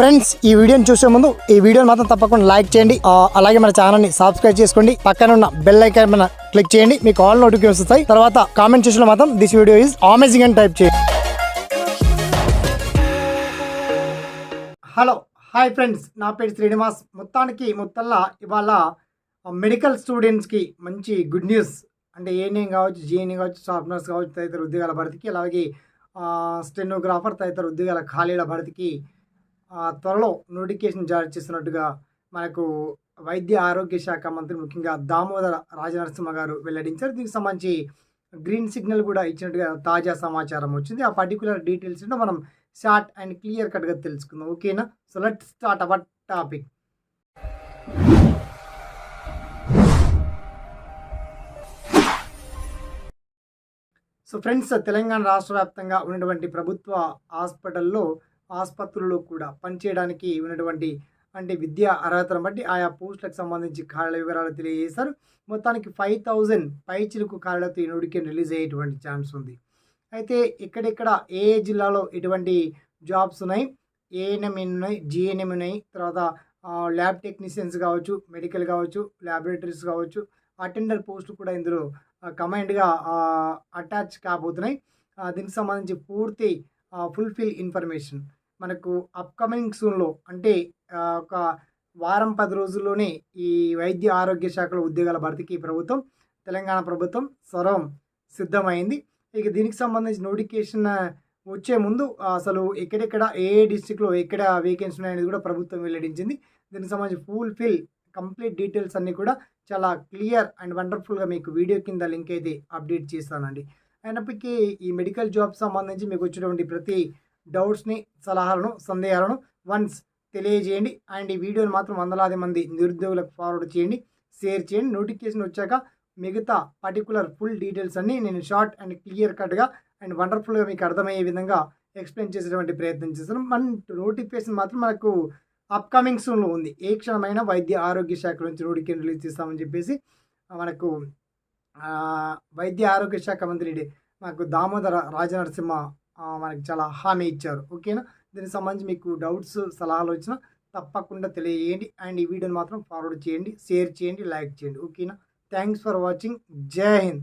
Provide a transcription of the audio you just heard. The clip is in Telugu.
ఫ్రెండ్స్ ఈ వీడియోని చూసే ముందు ఈ వీడియోని మాత్రం తప్పకుండా లైక్ చేయండి. అలాగే మన ఛానల్ని సబ్స్క్రైబ్ చేసుకోండి. పక్కన ఉన్న బెల్ ఐకాన్ మన క్లిక్ చేయండి. మీకు ఆల్ నోటిఫికేషన్ వస్తాయి. తర్వాత కామెంట్ చేసిన మాత్రం దిస్ వీడియో ఈజ్ అమేజింగ్ అని టైప్ చేయండి. Hello hi friends. నా పేరు శ్రీనివాస్. మొత్తానికి మొత్తంలా ఇవాళ మెడికల్ స్టూడెంట్స్కి మంచి గుడ్ న్యూస్ అంటే ఏఎన్ఏ కావచ్చు జిఎన్ఏ కావచ్చు షార్ప్నర్స్ కావచ్చు తదితర ఉద్యోగాల భర్తీకి అలాగే స్టెనోగ్రాఫర్ తదితర ఉద్యోగాల ఖాళీల భర్తీకి త్వరలో నోటిఫికేషన్ జారీ చేస్తున్నట్టుగా మనకు వైద్య ఆరోగ్య శాఖ మంత్రి ముఖ్యంగా దామోదర రాజనరసింహ గారు వెల్లడించారు. దీనికి సంబంధించి గ్రీన్ సిగ్నల్ కూడా ఇచ్చినట్టుగా తాజా సమాచారం వచ్చింది. ఆ పర్టికులర్ డీటెయిల్స్ మనం షార్ట్ అండ్ క్లియర్ కట్గా తెలుసుకుందాం. ఓకేనా so let start our topic so friends Telangana రాష్ట్ర వ్యాప్తంగా ఉన్నటువంటి ప్రభుత్వ హాస్పిటల్లో ఆసుపత్రుల్లో కూడా పనిచేయడానికి ఉన్నటువంటి అంటే విద్యా అర్హతను బట్టి ఆయా పోస్టులకు సంబంధించి ఖాళీల వివరాలు తెలియజేశారు. మొత్తానికి ఫైవ్ థౌజండ్ పైచిలుకు ఖాళీలతో ఈ నోటికి రిలీజ్ అయ్యేటువంటి ఛాన్స్ ఉంది. అయితే ఇక్కడెక్కడ ఏ జిల్లాలో ఎటువంటి జాబ్స్ ఉన్నాయి? ఏఎన్ఎం ఉన్నాయి? జిఎన్ఎం ఉన్నాయి? తర్వాత ల్యాబ్ టెక్నీషియన్స్ కావచ్చు మెడికల్ కావచ్చు ల్యాబొరేటరీస్ కావచ్చు అటెండర్ పోస్టులు కూడా ఇందులో కమైండ్గా అటాచ్ కాబోతున్నాయి. దీనికి సంబంధించి పూర్తి ఫుల్ఫిల్ ఇన్ఫర్మేషన్. మనకు అప్కమింగ్ సూన్లో అంటే ఒక వారం పది రోజుల్లోనే ఈ వైద్య ఆరోగ్య శాఖలో ఉద్యోగాల భర్తీకి ప్రభుత్వం తెలంగాణ ప్రభుత్వం సర్వం సిద్ధమైంది. ఇక దీనికి సంబంధించి నోటిఫికేషన్ వచ్చే ముందు అసలు ఎక్కడెక్కడ ఏ ఏ డిస్టిక్లో ఎక్కడ వేకెన్సీ ఉన్నాయనేది కూడా ప్రభుత్వం వెల్లడించింది. దీనికి సంబంధించి ఫుల్ ఫిల్ కంప్లీట్ డీటెయిల్స్ అన్నీ కూడా చాలా క్లియర్ అండ్ వండర్ఫుల్గా మీకు వీడియో కింద లింక్ అయితే అప్డేట్ చేస్తానండి. అయినప్పటికీ ఈ మెడికల్ జాబ్ సంబంధించి మీకు వచ్చినటువంటి ప్రతి డౌట్స్ని సలహాలను సందేహాలను వన్స్ తెలియజేయండి. అండ్ ఈ వీడియోని మాత్రం వందలాది మంది నిరుద్యోగులకు ఫార్వర్డ్ చేయండి. షేర్ చేయండి. నోటిఫికేషన్ వచ్చాక మిగతా పర్టికులర్ ఫుల్ డీటెయిల్స్ అన్ని నేను షార్ట్ అండ్ క్లియర్ కట్గా అండ్ వండర్ఫుల్గా మీకు అర్థమయ్యే విధంగా ఎక్స్ప్లెయిన్ చేసేటువంటి ప్రయత్నం చేస్తాను. మన నోటిఫికేషన్ మాత్రం మనకు అప్కమింగ్ సూన్లో ఉంది. ఏ క్షణమైన వైద్య ఆరోగ్య శాఖ నుంచి నోటిఫికేషన్ రిలీజ్ చేస్తామని చెప్పేసి మనకు వైద్య ఆరోగ్య శాఖ మంత్రి మాకు దామోదర రాజనరసింహ మనకి చాలా హామీ ఇచ్చారు. ఓకేనా? దీనికి సంబంధించి మీకు డౌట్స్ సలహాలు వచ్చినా తప్పకుండా తెలియజేయండి. అండ్ ఈ వీడియోని మాత్రం ఫార్వర్డ్ చేయండి షేర్ చేయండి లైక్ చేయండి. ఓకేనా? Thanks for watching. జై హింద్.